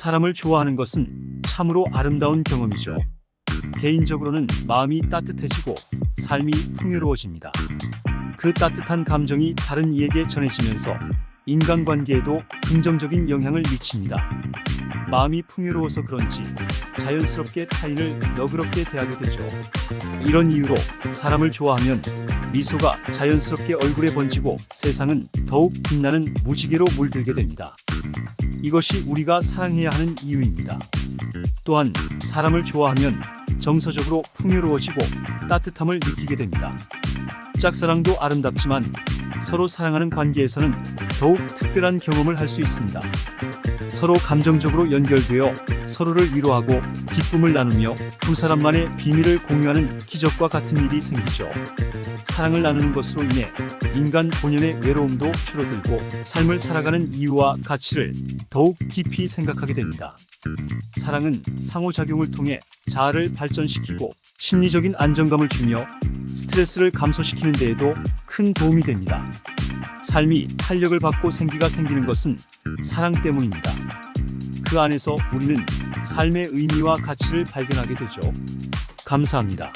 사람을 좋아하는 것은 참으로 아름다운 경험이죠. 개인적으로는 마음이 따뜻해지고 삶이 풍요로워집니다. 그 따뜻한 감정이 다른 이에게 전해지면서 인간관계에도 긍정적인 영향을 미칩니다. 마음이 풍요로워서 그런지 자연스럽게 타인을 너그럽게 대하게 되죠. 이런 이유로 사람을 좋아하면 미소가 자연스럽게 얼굴에 번지고 세상은 더욱 빛나는 무지개로 물들게 됩니다. 이것이 우리가 사랑해야 하는 이유입니다. 또한 사람을 좋아하면 정서적으로 풍요로워지고 따뜻함을 느끼게 됩니다. 짝사랑도 아름답지만 서로 사랑하는 관계에서는 더욱 특별한 경험을 할 수 있습니다. 서로 감정적으로 연결되어 서로를 위로하고 기쁨을 나누며 두 사람만의 비밀을 공유하는 기적과 같은 일이 생기죠. 사랑을 나누는 것으로 인해 인간 본연의 외로움도 줄어들고 삶을 살아가는 이유와 가치를 더욱 깊이 생각하게 됩니다. 사랑은 상호작용을 통해 자아를 발전시키고 심리적인 안정감을 주며 스트레스를 감소시키는 데에도 큰 도움이 됩니다. 삶이 탄력을 받고 생기가 생기는 것은 사랑 때문입니다. 그 안에서 우리는 삶의 의미와 가치를 발견하게 되죠. 감사합니다.